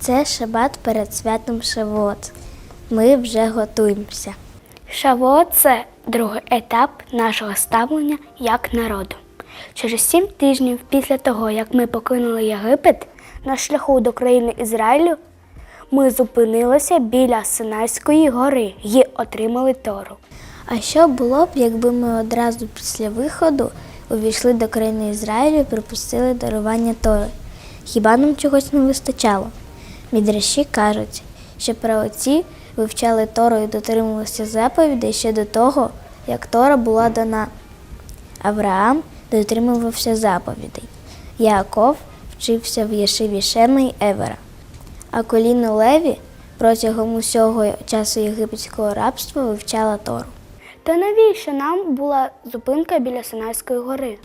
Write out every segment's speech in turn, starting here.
Це шабат перед святом Шавот. Ми вже готуємося. Шавуот – це другий етап нашого ставлення як народу. Через сім тижнів після того, як ми покинули Єгипет на шляху до країни Ізраїлю, ми зупинилися біля Синайської гори і отримали Тору. А що було б, якби ми одразу після виходу увійшли до країни Ізраїлю і припустили дарування Тори? Хіба нам чогось не вистачало? Мідраші кажуть, що праотці вивчали Тору і дотримувалися заповідей ще до того, як Тора була дана. Авраам дотримувався заповідей. Яаков вчився в Єшиві Шема й Евера. А коліно Леві протягом усього часу єгипетського рабства вивчала Тору. То навіщо нам була зупинка біля Синайської гори?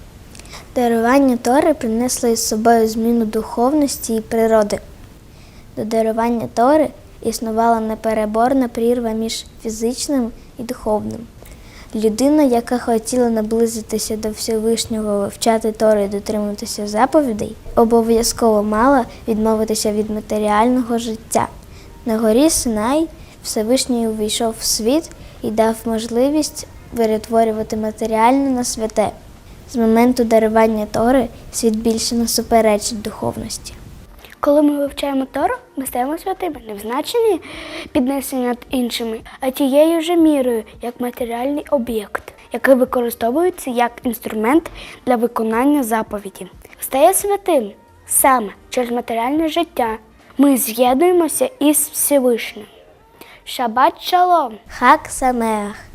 Дарування Тори принесло із собою зміну духовності і природи. До дарування Тори існувала непереборна прірва між фізичним і духовним. Людина, яка хотіла наблизитися до Всевишнього, вивчати Тори і дотримуватися заповідей, обов'язково мала відмовитися від матеріального життя. На горі Синай Всевишній увійшов в світ і дав можливість перетворювати матеріальне на святе. З моменту дарування Тори світ більше не суперечить духовності. Коли ми вивчаємо Тору, ми стаємо святими не в значенні піднесення над іншими, а тією же мірою, як матеріальний об'єкт, який використовується як інструмент для виконання заповіді. Стає святим саме через матеріальне життя. Ми з'єднуємося із Всевишнім. Шабат шалом! Хак Самеах!